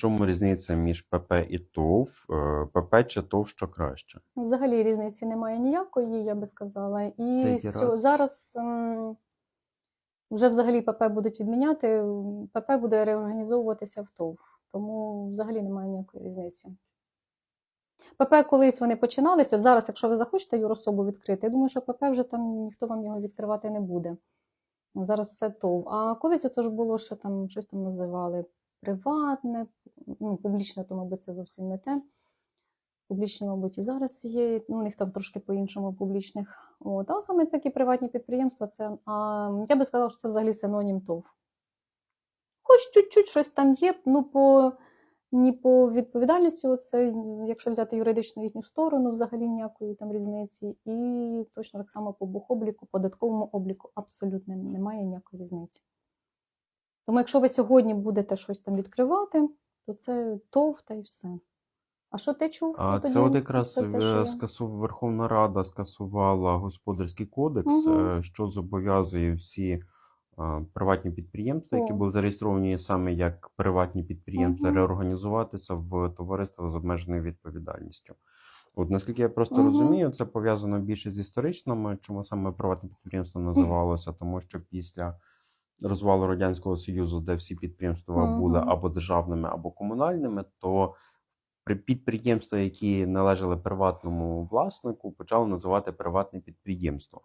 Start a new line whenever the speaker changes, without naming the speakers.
чому різниця між ПП і ТОВ? Е, ПП чи ТОВ що краще?
Взагалі різниці немає ніякої, я би сказала. І
Це
сьо-
раз?
зараз м, вже взагалі ПП будуть відміняти, ПП буде реорганізовуватися в ТОВ, тому взагалі немає ніякої різниці. ПП колись вони починались, от зараз, якщо ви захочете юрособу відкрити, я думаю, що ПП вже там ніхто вам його відкривати не буде. Зараз все ТОВ. А колись отож було, що там щось там називали приватне, ну, публічне, то, мабуть, це зовсім не те. Публічні, мабуть, і зараз є. Ну, у них там трошки по-іншому публічних. От. А саме такі приватні підприємства, це а, я би сказала, що це взагалі синонім ТОВ. Хоч чуть-чуть щось там є, ну по ні по відповідальності, оце, якщо взяти юридичну їхню сторону, взагалі ніякої там різниці. І точно так само по бухобліку, податковому обліку абсолютно немає ніякої різниці. Тому якщо ви сьогодні будете щось там відкривати, то це ТОВ та й все. А що ти чув?
А
Ну,
це
тоді
от якраз
це те,
е,
що я-
скасу... Верховна Рада скасувала господарський кодекс, е, що зобов'язує всі е, приватні підприємства, які були зареєстровані саме як приватні підприємства,
Мгм.
реорганізуватися в товариство з обмеженою відповідальністю. От наскільки я просто
Мгм.
розумію, це пов'язано більше з історичними, чому саме приватне підприємство називалося, тому що після розвалу Радянського Союзу, де всі підприємства були або державними, або комунальними, то при- підприємства, які належали приватному власнику, почали називати приватне підприємство.